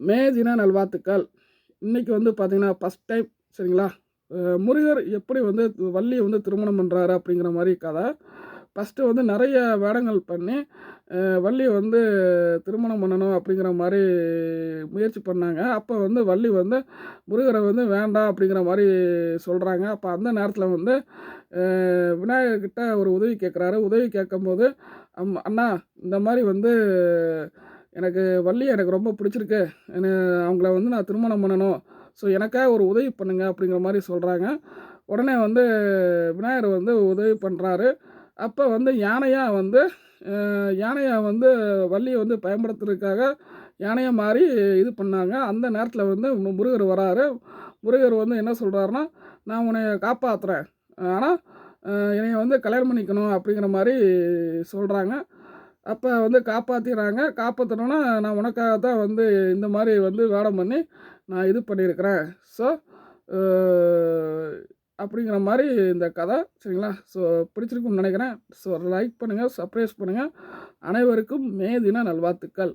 மே தின நல்வாழ்த்துக்கள். இன்றைக்கி வந்து பார்த்திங்கன்னா ஃபஸ்ட் டைம் சரிங்களா? முருகர் எப்படி வந்து வள்ளியை வந்து திருமணம் பண்ணுறாரு அப்படிங்கிற மாதிரி கதை. ஃபஸ்ட்டு வந்து நிறைய வேடங்கள் பண்ணி வள்ளியை வந்து திருமணம் பண்ணணும் அப்படிங்கிற மாதிரி முயற்சி பண்ணாங்க. அப்போ வந்து வள்ளி வந்து முருகரை வந்து வேண்டாம் அப்படிங்கிற மாதிரி சொல்கிறாங்க அப்போ அந்த நேரத்தில் வந்து விநாயகர்கிட்ட ஒரு உதவி கேட்குறாரு உதவி கேட்கும்போது அம் அண்ணா இந்த மாதிரி வந்து எனக்கு வள்ளி எனக்கு ரொம்ப பிடிச்சிருக்கு. அவங்கள வந்து நான் திருமணம் பண்ணணும். ஸோ எனக்காக ஒரு உதவி பண்ணுங்க அப்படிங்கிற மாதிரி சொல்கிறாங்க உடனே வந்து விநாயகர் வந்து உதவி பண்ணுறாரு அப்போ வந்து யானையாக வந்து யானையாக வந்து வள்ளியை வந்து பயன்படுத்துறதுக்காக யானையை மாறி இது பண்ணாங்க. அந்த நேரத்தில் வந்து முருகர் வராரு. முருகர் வந்து என்ன சொல்கிறாருன்னா நான் உன்னை காப்பாற்றுறேன் ஆனால் என்னை வந்து கல்யாணம் பண்ணிக்கணும் அப்படிங்கிற மாதிரி சொல்கிறாங்க அப்போ வந்து காப்பாற்றிடுறாங்க காப்பாற்றணுன்னா நான் உனக்காக தான் வந்து இந்த மாதிரி வந்து வேடம் பண்ணி நான் இது பண்ணியிருக்கிறேன். ஸோ அப்படிங்கிற மாதிரி இந்த கதை சரிங்களா? ஸோ பிடிச்சிருக்கும்னு நினைக்கிறேன். ஸோ லைக் பண்ணுங்கள் சப்ரைஸ் பண்ணுங்கள் அனைவருக்கும் மே தின நல்வாழ்த்துக்கள்.